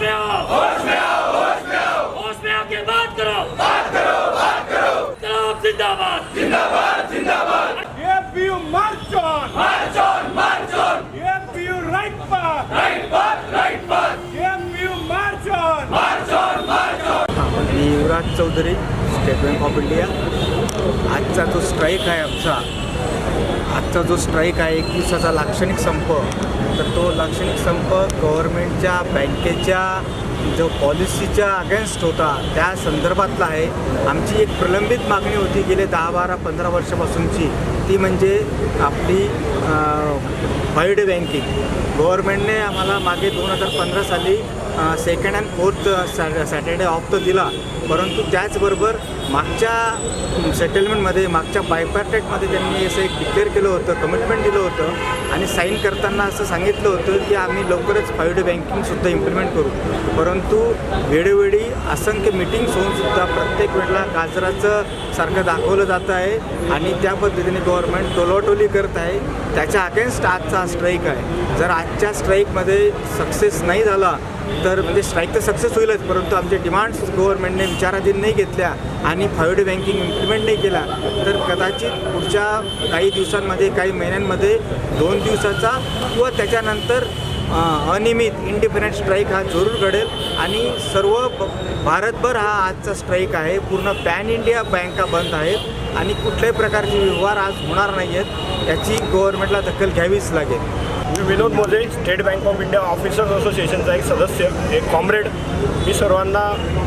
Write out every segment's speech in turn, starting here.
होश में आओ। होश में बात करो बात करो। बात करो इनकलाब जिंदाबाद। जिंदाबाद जिंदाबाद ये march on march on march on ये right path right path. Right path ये march on march on march on me Yuvraj Chaudhari state bank of India. आजचा जो स्ट्राईक आहे आमचा आजचा जो स्ट्राईक आहे एक दिवसाचा लाक्षणिक संप. तर तो लाक्षणिक संप गव्हर्नमेंटच्या बँकेच्या जो पॉलिसीच्या अगेन्स्ट होता त्या संदर्भातला आहे. आमची एक प्रलंबित मागणी होती गेले दहा बारा पंधरा वर्षापासूनची. ती म्हणजे आपली वाईड बँकिंग गव्हर्नमेंटने आम्हाला मागे दोन हजार पंधरा साली सेकंड अँड फोर्थ सॅ सॅटर्डे ऑफ तर दिला. परंतु त्याचबरोबर मागच्या सेटलमेंटमध्ये मागच्या बायपार्टेटमध्ये त्यांनी असं एक डिक्लेअर केलं होतं कमिटमेंट दिलं होतं आणि साईन करताना असं सांगितलं होतं की आम्ही लवकरच फाईव्ह डे बँकिंगसुद्धा इम्प्लिमेंट करू. परंतु वेळोवेळी असंख्य मिटिंग्स होऊनसुद्धा प्रत्येक वेळेला गाजराचं सारखं दाखवलं जात आहे आणि त्या पद्धतीने गव्हर्नमेंट टोलाटोली करत आहे. त्याच्या अगेन्स्ट आजचा स्ट्राईक आहे. जर आजच्या स्ट्राईकमध्ये सक्सेस नाही झाला तर म्हणजे स्ट्राईक तर सक्सेस होईलच परंतु आमचे डिमांड्स गव्हर्नमेंटने विचाराधीन नाही घेतल्या आणि फाईव्ह बँकिंग इम्प्लिमेंट नाही केला तर कदाचित पुढच्या काही दिवसांमध्ये काही महिन्यांमध्ये दोन दिवसाचा किंवा त्याच्यानंतर अनियमित इंडिपेंडंट स्ट्राईक हा जरूर घडेल आणि सर्व ब- भारतभर हा आजचा स्ट्राईक आहे. पूर्ण पॅन इंडिया बँका बंद आहेत आणि कुठल्याही प्रकारचे व्यवहार आज होणार नाही आहेत याची गव्हर्नमेंटला दखल घ्यावीच लागेल. मी Vinod Moje state bank of India officers असोसिएशनचा एक सदस्य एक कॉम्रेड मी सर्वांना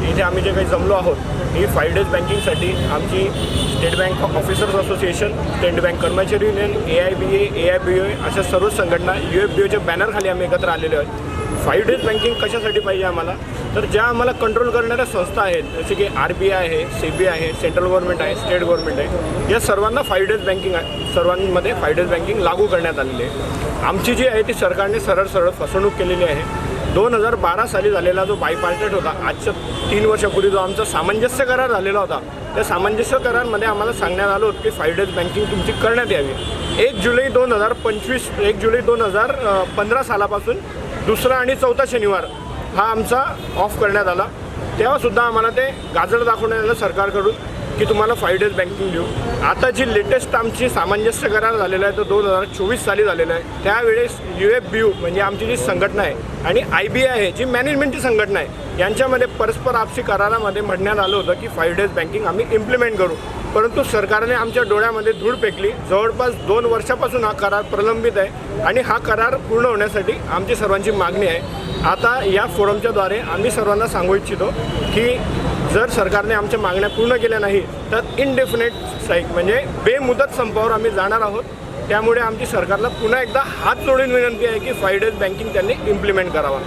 इथे आम्ही जे काही जमलो आहोत ही फाईव्ह डेज बँकिंगसाठी आमची state bank officers association state bank कर्मचारी union A I B A A I B O अशा सर्व संघटना यू एफ बी ओच्या बॅनरखाली आम्ही एकत्र आलेले आहोत. फाईव्ह डेज बँकिंग कशासाठी पाहिजे आम्हाला? तर ज्या आम्हाला कंट्रोल करणाऱ्या संस्था आहेत जसे की आर बी आय आहे सी बी आय आहे सेंट्रल गव्हर्नमेंट आहे स्टेट गव्हर्नमेंट आहे या सर्वांना फाईव्ह डेज बँकिंग आहे. सर्वांमध्ये फाईव्ह डेज बँकिंग लागू करण्यात आलेली आहे. आमची जी आहे ती सरकारने सरळ सरळ फसवणूक केलेली आहे. दोन हजार बारा साली झालेला जो बायपार्टेट होता आजच्या तीन वर्षापूर्वी जो आमचा सामंजस्य करार झालेला होता त्या सामंजस्य करारमध्ये आम्हाला सांगण्यात आलं होतं की फाईव्ह डेज बँकिंग तुमची करण्यात यावी. एक जुलै दोन हजार पंचवीस एक जुलै दोन हजार पंधरा सालापासून दुसरा आणि चौथा शनिवार हा आमचा ऑफ करण्यात आला. तेव्हासुद्धा आम्हाला ते गाजर दाखवण्यात आलं सरकारकडून. की तुम्हाला फाईव्ह डेज बँकिंग देऊ. आता जी लेटेस्ट आमची सामंजस्य करार झालेला आहे तो दोन हजार चोवीस साली झालेला आहे. त्यावेळेस यू एफ बी यू म्हणजे आमची जी संघटना आहे आणि आय बी आय आहे जी मॅनेजमेंटची संघटना आहे यांच्यामध्ये परस्पर आपसी करारामध्ये म्हणण्यात आलं होतं की फाईव्ह डेज बँकिंग आम्ही इम्प्लिमेंट करू. परंतु सरकारने आमच्या डोळ्यामध्ये धूळ फेकली. जवळपास दोन वर्षापासून हा करार प्रलंबित आहे आणि हा करार पूर्ण होण्यासाठी आमची सर्वांची मागणी आहे. आता या फोरमच्याद्वारे आम्ही सर्वांना सांगू इच्छितो की जर सरकारने आमच्या मागण्या पूर्ण केल्या नाही तर इनडेफिनेट स्ट्राईक म्हणजे बेमुदत संपावर आम्ही जाणार आहोत. त्यामुळे आमची सरकारला पुन्हा एकदा हात जोडून विनंती आहे की फाईव्ह डेज बँकिंग त्यांनी इम्प्लिमेंट करावा.